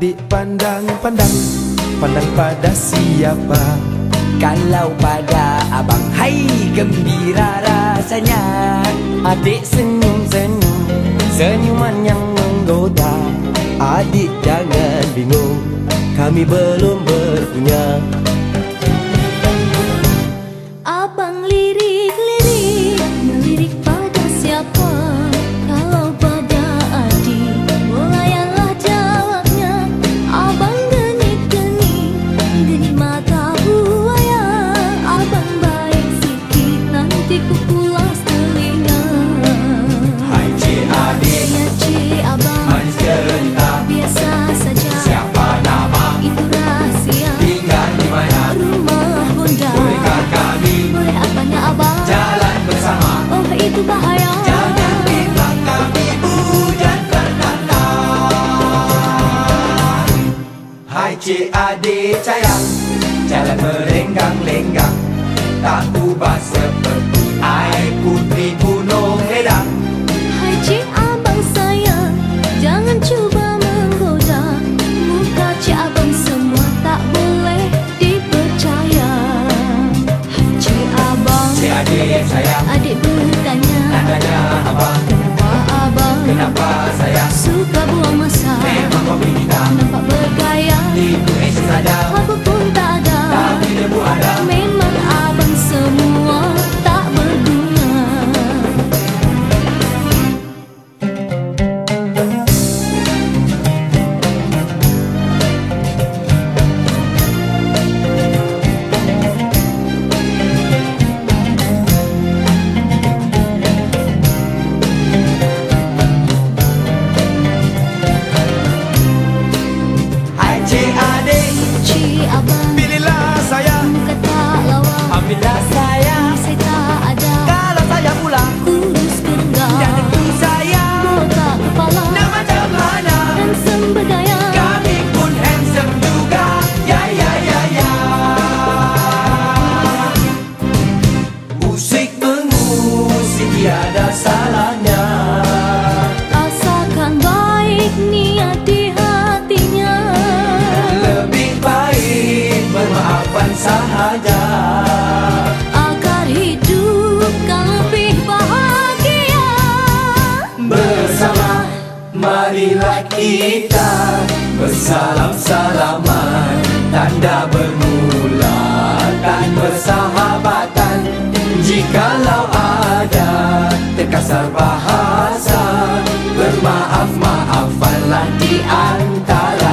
adik pandang pandang. Pandang pada siapa? Kalau pada abang. Hai gembira rasanya. Adik senyum senyum. Senyuman yang menggoda. Adik jangan bingung. Kami belum berpunya. percaya. Jalan merenggang-lenggang tak kita bersalam-salaman. Tanda bermula dan persahabatan. Jikalau ada terkasar bahasa Bermaaf-maafanlah di antara